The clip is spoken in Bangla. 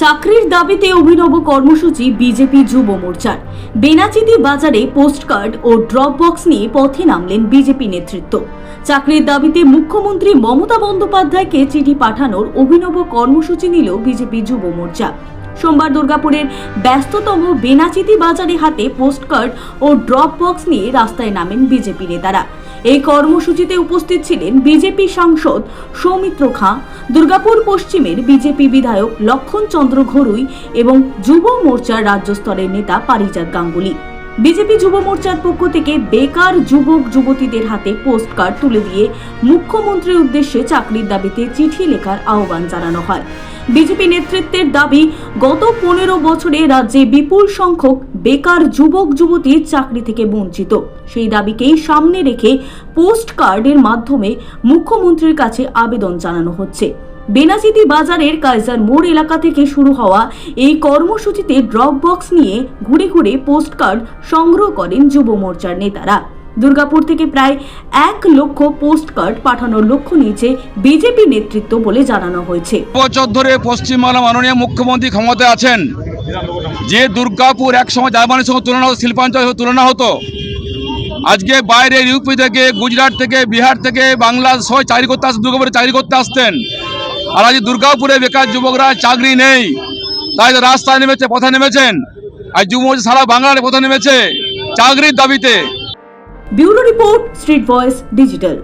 চাকরির দাবিতে অভিনব কর্মসূচি বিজেপি যুব মোর্চার। বেনাচিতি বাজারে পোস্টকার্ড ও ড্রপ বক্স নিয়ে পথে নামলেন বিজেপি নেতৃত্ব। চাকরির দাবিতে মুখ্যমন্ত্রী মমতা বন্দ্যোপাধ্যায়কে চিঠি পাঠানোর অভিনব কর্মসূচি নিল বিজেপি যুব মোর্চা। সোমবার দুর্গাপুরের ব্যস্ততম বেনাচিতি বাজারে হাতে পোস্টকার্ড ও ড্রপ বক্স নিয়ে রাস্তায় নামেন বিজেপি নেতারা। এই কর্মসূচিতে উপস্থিত ছিলেন বিজেপি সাংসদ সৌমিত্র খাঁ, দুর্গাপুর পশ্চিমের বিজেপি বিধায়ক লক্ষণ চন্দ্র ঘরুই এবং যুব মোর্চার রাজ্য স্তরের নেতা পারিজাত গাঙ্গুলি। বিজেপি যুব মোর্চার পক্ষ থেকে বেকার যুবক, যুবতীদের হাতে পোস্ট কার্ড তুলে দিয়ে মুখ্যমন্ত্রীর উদ্দেশ্যে চাকরির দাবিতে চিঠি লেখার আহ্বান জানানো হয়। বিজেপি নেতৃত্বের দাবি, গত পনেরো বছরে রাজ্যে বিপুল সংখ্যক বেকার যুবক, যুবতী চাকরি থেকে বঞ্চিত। সেই দাবিকেই সামনে রেখে পোস্ট কার্ডের মাধ্যমে মুখ্যমন্ত্রীর কাছে আবেদন জানানো হচ্ছে। বেনাচিতি বাজারের কাইজার মোড় এলাকা থেকে শুরু হওয়া এই কর্মসূচিতে ড্রপ বক্স নিয়ে ঘুরে ঘুরে পোস্ট কার্ড সংগ্রহ করেন যুব মোর্চার নেতারা। দুর্গাপুর থেকে প্রায় এক লক্ষ পোস্ট কার্ড পাঠানোর লক্ষ্য নিয়েছে বিজেপি নেতৃত্ব বলে জানানো হয়েছে। বছর ধরে পশ্চিমবাংলা মাননীয় মুখ্যমন্ত্রী ক্ষমতায় আছেন। যে দুর্গাপুর একসময় জার্মানির সঙ্গে তুলনা হতো, শিল্পাঞ্চলের সঙ্গে তুলনা হতো। আজকে বাইরে ইউপি থেকে, গুজরাট থেকে, বিহার থেকে বাংলা সবাই চাকরি করতে আসতেন দুর্গাপুরে চাকরি করতে আসতেন। আর আজ দুর্গাপুরে বেকার যুবকরা চাকরি নেই। তাই রাস্তায় নেমেছে, পথে নেমেছেন। আর যুব সারা বাংলার পথে নেমেছে চাকরির দাবিতে। Bureau report, street voice, digital.